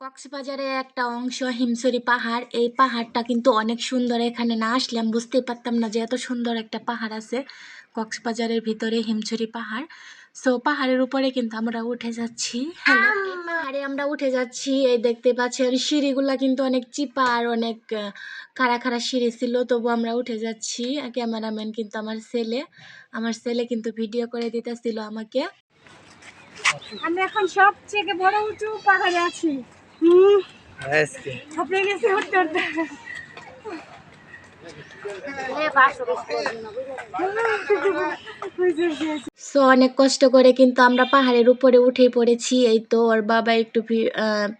কক্সবাজারের একটা অংশ হিমছড়ি পাহাড়। এই পাহাড়টা কিন্তু অনেক সুন্দর। এখানে না আসলে আমি বুঝতেই পারতাম না যে এত সুন্দর একটা পাহাড় আছে। কক্সবাজারের ভিতরে হিমছড়ি পাহাড়। সো পাহাড়ের উপরে কিন্তু আমরা উঠে যাচ্ছি। পাহাড়ে আমরা উঠে যাচ্ছি। এই দেখতে পাচ্ছেন, সিঁড়িগুলা কিন্তু অনেক চিপা আর অনেক খাড়া খাড়া সিঁড়ি ছিল। তবু আমরা উঠে যাচ্ছি। ক্যামেরাম্যান কিন্তু আমার ছেলে। আমার ছেলে কিন্তু ভিডিও করে দিতেছিল আমাকে। আমি এখন সবচেয়ে বড় উঁচু পাহাড়ে আছি। হুম। আজকে। গেছি সো অনেক কষ্ট করে কিন্তু আমরা পাহাড়ের উপরে উঠে পড়েছি এই তো ওর বাবা একটু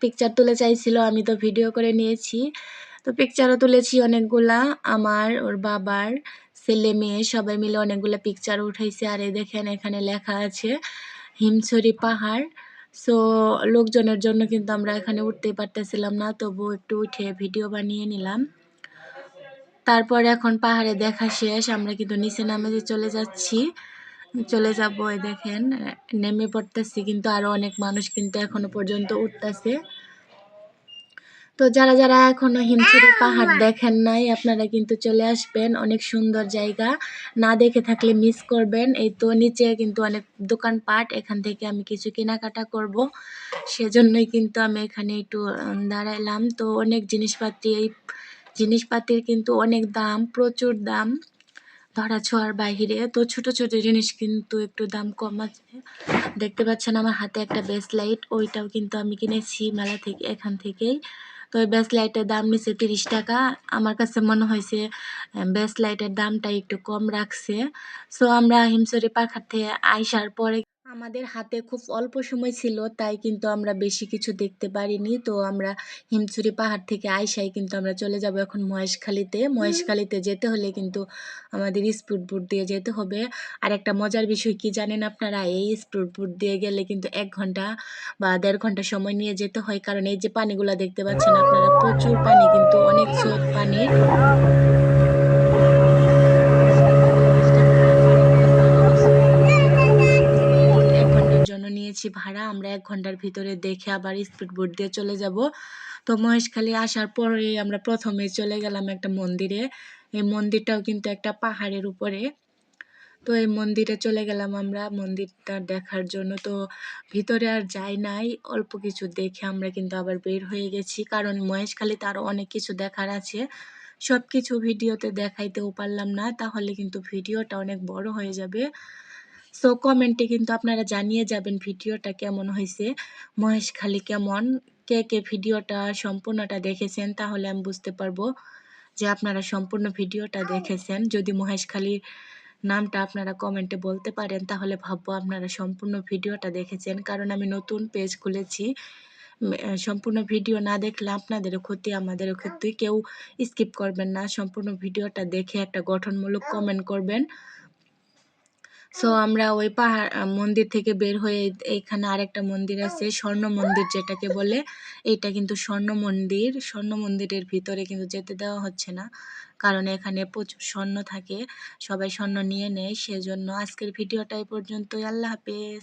পিকচার তুলে চাইছিল আমি তো ভিডিও করে নিয়েছি। তো পিকচারও তুলেছি অনেকগুলা আমার ওর বাবার ছেলে মেয়ে সবাই মিলে অনেকগুলো পিকচার উঠাইছে। আর এই দেখেন এখানে লেখা আছে হিমছড়ি পাহাড়। সো লোকজনের জন্য কিন্তু আমরা এখানে উঠতেই পারতেছিলাম না, তবু একটু উঠে ভিডিও বানিয়ে নিলাম। তারপর এখন পাহাড়ে দেখা শেষ, আমরা কিন্তু নিচে নামে যে চলে যাচ্ছি, চলে যাব দেখেন, নেমে পড়তেছি, কিন্তু আরও অনেক মানুষ কিন্তু এখনও পর্যন্ত উঠতেছে। তো যারা যারা এখনও হিমছড়ি পাহাড় দেখেন নাই আপনারা কিন্তু চলে আসবেন। অনেক সুন্দর জায়গা। না দেখে থাকলে মিস করবেন। এই তো নিচে কিন্তু অনেক দোকানপাট। এখান থেকে আমি কিছু কেনাকাটা করব। সেজন্যই কিন্তু আমি এখানে একটু দাঁড়াইলাম। তো অনেক জিনিসপাতি এই জিনিসপাতির কিন্তু অনেক দাম প্রচুর দাম ধরা ছোঁয়ার বাহিরে তো ছোট ছোট জিনিস কিন্তু একটু দাম কম আছে। দেখতে পাচ্ছেন আমার হাতে একটা লাইট ওইটাও কিন্তু আমি কিনেছি মেলা থেকে এখান থেকেই। তো ওই লাইটের দাম নিচে তিরিশ টাকা। আমার কাছে মনে হয়েছে লাইটের দামটা একটু কম রাখছে। সো আমরা হিমসরি পাখাতে আইসার পরে আমাদের হাতে খুব অল্প সময় ছিল তাই কিন্তু আমরা বেশি কিছু দেখতে পারিনি। তো আমরা হিমছড়ি পাহাড় থেকে আইসাই কিন্তু আমরা চলে যাব এখন মহেশখালীতে। মহেশখালীতে যেতে হলে কিন্তু আমাদের স্পিড বোট দিয়ে যেতে হবে। আর একটা মজার বিষয় কি জানেন আপনারা? এই স্পিড বোট দিয়ে গেলে কিন্তু এক ঘণ্টা বা দেড় ঘণ্টা সময় নিয়ে যেতে হয়। কারণ এই যে পানিগুলা দেখতে পাচ্ছেন আপনারা প্রচুর পানি কিন্তু অনেক স্রোত পানি। নিয়েছি ভাড়া, আমরা এক ঘণ্টার ভিতরে দেখে আবার স্পিড বোট দিয়ে চলে যাব। তো মহেশখালী আসার পরে আমরা প্রথমে চলে গেলাম একটা মন্দিরে। এই মন্দিরটাও কিন্তু একটা পাহাড়ের উপরে। তো এই মন্দিরে চলে গেলাম আমরা মন্দিরটা দেখার জন্য। তো ভিতরে আর যাই নাই, অল্প কিছু দেখে আমরা কিন্তু আবার বের হয়ে গেছি। কারণ মহেশখালীতে আরও অনেক কিছু দেখার আছে। সব কিছু ভিডিওতে দেখাইতেও পারলাম না, তাহলে কিন্তু ভিডিওটা অনেক বড় হয়ে যাবে। সো কমেন্টে কিন্তু আপনারা জানিয়ে যাবেন ভিডিওটা কেমন হয়েছে মহেশখালী কেমন, কে কে ভিডিওটা সম্পূর্ণটা দেখেছেন তাহলে আমি বুঝতে পারব যে আপনারা সম্পূর্ণ ভিডিওটা দেখেছেন। যদি মহেশখালীর নামটা আপনারা কমেন্টে বলতে পারেন তাহলে ভাববো আপনারা সম্পূর্ণ ভিডিওটা দেখেছেন। কারণ আমি নতুন পেজ খুলেছি সম্পূর্ণ ভিডিও না দেখলে আপনাদেরও ক্ষতি, আমাদেরও ক্ষতি। কেউ স্কিপ করবেন না, সম্পূর্ণ ভিডিওটা দেখে একটা গঠনমূলক কমেন্ট করবেন। সো আমরা ওই পাহাড় মন্দির থেকে বের হয়ে এইখানে আরেকটা মন্দির আছে, স্বর্ণ মন্দির যেটাকে বলে। এটা কিন্তু স্বর্ণ মন্দির। স্বর্ণ মন্দিরের ভিতরে কিন্তু যেতে দেওয়া হচ্ছে না, কারণ এখানে প্রচুর স্বর্ণ থাকে। সবাই স্বর্ণ নিয়ে নেয়, সেজন্য আজকের ভিডিওটা এই পর্যন্তই। আল্লাহ হাফেজ।